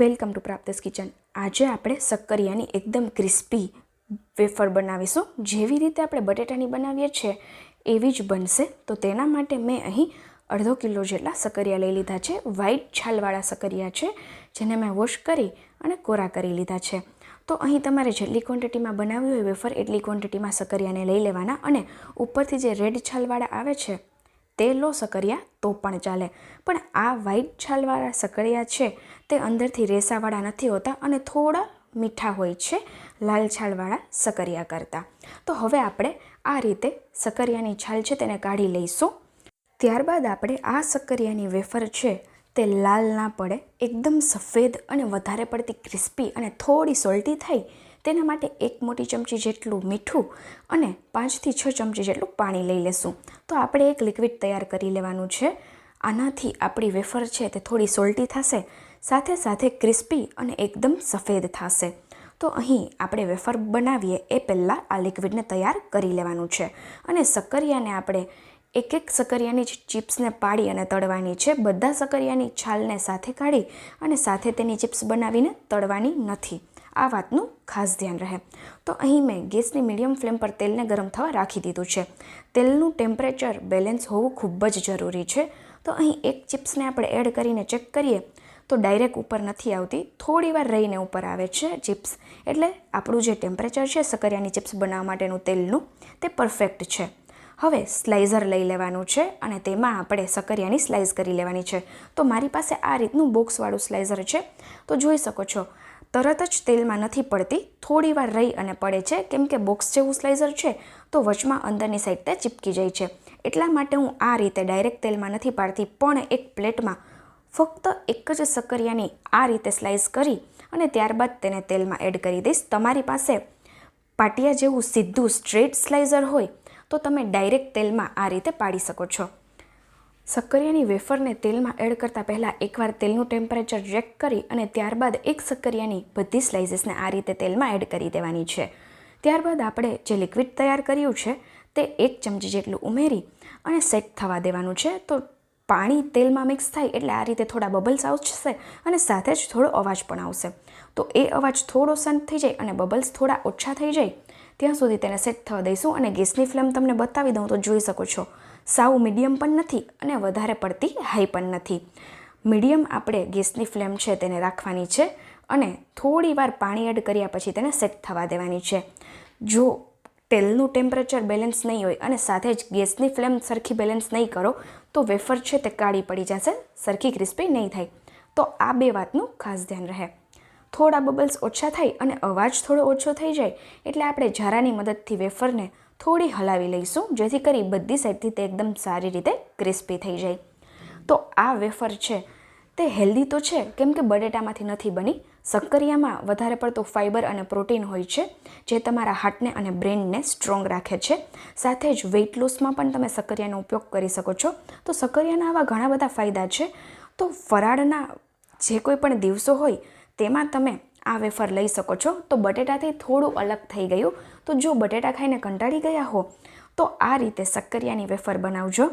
Welcome to પ્રાપ્તિસ kitchen. આજે આપણે સક્કરિયાની એકદમ ક્રિસ્પી વેફર બનાવીશું. જેવી રીતે આપણે બટેટાની બનાવીએ છીએ, એવી જ બનશે. તો તેના માટે મેં અહીં અડધો કિલો જેટલા સક્કરિયા લઈ લીધા છે. વ્હાઈટ છાલવાળા સક્કરિયા છે, જેને મેં વોશ કરી અને કોરા કરી લીધા છે. તો અહીં તમારે જેટલી ક્વોન્ટિટીમાં બનાવવી હોય વેફર, એટલી ક્વોન્ટિટીમાં સક્કરિયાને લઈ લેવાના અને ઉપરથી જે રેડ છાલવાળા આવે છે તે લો સકરિયા તો પણ ચાલે. પણ આ વ્હાઈટ છાલવાળા સકરિયા છે, તે અંદરથી રેસાવાળા નથી હોતા અને થોડા મીઠા હોય છે લાલ છાલવાળા સકરિયા કરતાં. તો હવે આપણે આ રીતે સકરિયાની છાલ છે તેને કાઢી લઈશું. ત્યારબાદ આપણે આ સકરિયાની વેફર છે તે લાલ ના પડે, એકદમ સફેદ અને વધારે પડતી ક્રિસ્પી અને થોડી સોલ્ટી થાય તેના માટે એક મોટી ચમચી જેટલું મીઠું અને પાંચથી છ ચમચી જેટલું પાણી લઈ લેશું. તો આપણે એક લિક્વિડ તૈયાર કરી લેવાનું છે. આનાથી આપણી વેફર છે તે થોડી સોલ્ટી થશે, સાથે સાથે ક્રિસ્પી અને એકદમ સફેદ થશે. તો અહીં આપણે વેફર બનાવીએ એ પહેલાં આ લિક્વિડને તૈયાર કરી લેવાનું છે. અને સક્કરિયાને આપણે એક એક સકરિયાની ચિપ્સને પાડી અને તળવાની છે. બધા સકરિયાની છાલને સાથે કાઢી અને સાથે તેની ચિપ્સ બનાવીને તળવાની નથી. આ વાતનું ખાસ ધ્યાન રહે. તો અહીં મેં ગેસની મીડિયમ ફ્લેમ પર તેલને ગરમ થવા રાખી દીધું છે. તેલનું ટેમ્પરેચર બેલેન્સ હોવું ખૂબ જ જરૂરી છે. તો અહીં એક ચિપ્સને આપણે એડ કરીને ચેક કરીએ. તો ડાયરેક્ટ ઉપર નથી આવતી, થોડી વાર રહીને ઉપર આવે છે ચિપ્સ. એટલે આપણું જે ટેમ્પરેચર છે, સકરિયાની ચિપ્સ બનાવવા માટેનું તેલનું, તે પરફેક્ટ છે. હવે સ્લાઇઝર લઈ લેવાનું છે અને તેમાં આપણે સકરિયાની સ્લાઇસ કરી લેવાની છે. તો મારી પાસે આ રીતનું બોક્સવાળું સ્લાઇઝર છે. તો જોઈ શકો છો તરત જ તેલમાં નથી પડતી. થોડી વાર રહી અને પડે છે. કેમ કે બોક્સ જેવું સ્લાઇઝર છે, તો વચમાં અંદરની સાઈડ તે ચીપકી જાય છે. એટલા માટે હું આ રીતે ડાયરેક્ટ તેલમાં નથી પાડતી, પણ એક પ્લેટમાં ફક્ત એક જ સકરિયાની આ રીતે સ્લાઇસ કરી અને ત્યારબાદ તેને તેલમાં એડ કરી દઈશ. તમારી પાસે પાટિયા જેવું સીધું સ્ટ્રેટ સ્લાઇઝર હોય, તો તમે ડાયરેક્ટ તેલમાં આ રીતે પાડી શકો છો. સક્કરિયાની વેફરને તેલમાં એડ કરતાં પહેલાં એકવાર તેલનું ટેમ્પરેચર ચેક કરી અને ત્યારબાદ એક સક્કરિયાની બધી સ્લાઇસીસને આ રીતે તેલમાં એડ કરી દેવાની છે. ત્યારબાદ આપણે જે લિક્વિડ તૈયાર કર્યું છે, તે એક ચમચી જેટલું ઉમેરી અને સેટ થવા દેવાનું છે. તો પાણી તેલમાં મિક્સ થાય એટલે આ રીતે થોડા બબલ્સ આવશે અને સાથે જ થોડો અવાજ પણ આવશે. તો એ અવાજ થોડો શાંત થઈ જાય અને બબલ્સ થોડા ઓછા થઈ જાય. ત્યાં સુધી તેને સેટ થવા દઈશું અને ગેસની ફ્લેમ તમને બતાવી દઉં તો જોઈ શકો છો. સાવ મીડિયમ પણ નથી અને વધારે પડતી હાઈ પણ નથી. મીડિયમ આપણે ગેસની ફ્લેમ છે તેને રાખવાની છે અને થોડી વાર પાણી એડ કર્યા પછી તેને સેટ થવા દેવાની છે. જો તેલનું ટેમ્પરેચર બેલેન્સ નહીં હોય અને સાથે જ ગેસની ફ્લેમ સરખી બેલેન્સ નહીં કરો, તો વેફર છે તે કાળી પડી જશે, સરખી ક્રિસ્પી નહીં થાય. તો આ બે વાતનું ખાસ ધ્યાન રહે. થોડા બબલ્સ ઓછા થાય અને અવાજ થોડો ઓછો થઈ જાય એટલે આપણે ઝારાની મદદથી વેફરને થોડી હલાવી લઈશું, જેથી કરી બધી સાઈડથી તે એકદમ સારી રીતે ક્રિસ્પી થઈ જાય. તો આ વેફર છે તે હેલ્ધી તો છે, કેમ કે બટેટામાંથી નથી બની. સક્કરિયામાં વધારે પડતો ફાઇબર અને પ્રોટીન હોય છે, જે તમારા હાર્ટને અને બ્રેનને સ્ટ્રોંગ રાખે છે. સાથે જ વેઇટ લોસમાં પણ તમે સક્કરિયાનો ઉપયોગ કરી શકો છો. તો સક્કરિયાના આવા ઘણા બધા ફાયદા છે. તો ફરાળના જે કોઈ પણ દિવસો હોય તેમાં તમે આ વેફર લઈ શકો છો. તો બટેટાથી થોડું અલગ થઈ ગયું. તો જો બટેટા ખાઈને કંટાળી ગયા હો, તો આ રીતે સક્કરિયાની વેફર બનાવજો.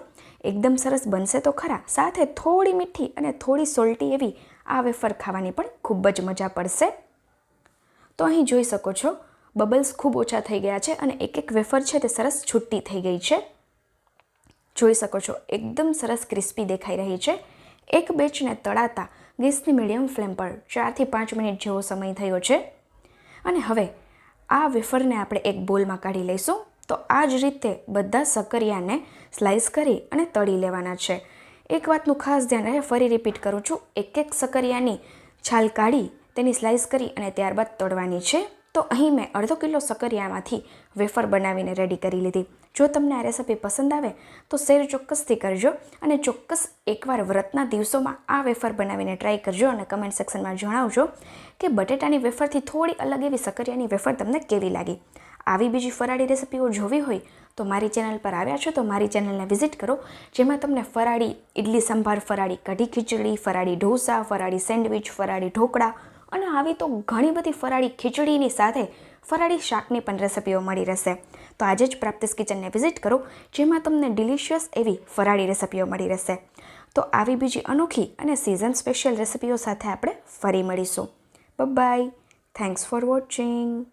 એકદમ સરસ બનશે તો ખરા. સાથે થોડી મીઠી અને થોડી સોલ્ટી એવી આ વેફર ખાવાની પણ ખૂબ જ મજા પડશે. તો અહીં જોઈ શકો છો, બબલ્સ ખૂબ ઓછા થઈ ગયા છે અને એક એક વેફર છે તે સરસ છૂટી થઈ ગઈ છે. જોઈ શકો છો, એકદમ સરસ ક્રિસ્પી દેખાઈ રહી છે. એક બેચને તળાતા ગેસની મીડિયમ ફ્લેમ પર ચારથી પાંચ મિનિટ જેવો સમય થયો છે. અને હવે આ વેફરને આપણે એક બોલમાં કાઢી લઈશું. તો આ જ રીતે બધા સકરિયાને સ્લાઇસ કરી અને તળી લેવાના છે. એક વાતનું ખાસ ધ્યાન રહે, ફરી રિપીટ કરું છું. એક એક સકરિયાની છાલ કાઢી તેની સ્લાઇસ કરી અને ત્યારબાદ તળવાની છે. તો અહીં મેં અડધો કિલો સકરિયામાંથી વેફર બનાવીને રેડી કરી લીધી. જો તમને આ રેસિપી પસંદ આવે, તો શેર ચોક્કસથી કરજો અને ચોક્કસ એકવાર વ્રતના દિવસોમાં આ વેફર બનાવીને ટ્રાય કરજો અને કમેન્ટ સેક્શનમાં જણાવજો કે બટેટાની વેફરથી થોડી અલગ એવી સકરિયાની વેફર તમને કેવી લાગી. આવી બીજી ફરાળી રેસિપીઓ જોવી હોય તો મારી ચેનલ પર આવ્યા છો તો મારી ચેનલને વિઝિટ કરો, જેમાં તમને ફરાળી ઇડલી સંભાર, ફરાળી કઢી ખીચડી, ફરાળી ઢોસા, ફરાળી સેન્ડવિચ ફરાળી ઢોકળા અને આવી તો ઘણી બધી ફરાળી ખીચડીની સાથે ફરાળી શાકની પણ રેસિપીઓ મળી રહેશે. તો આજે જ પ્રાપ્તિસ કિચનને વિઝિટ કરો, જેમાં તમને ડિલિશિયસ એવી ફરાળી રેસિપીઓ મળી રહેશે. તો આવી બીજી અનોખી અને સિઝન સ્પેશિયલ રેસિપીઓ સાથે આપણે ફરી મળીશું. Bye thanks for watching.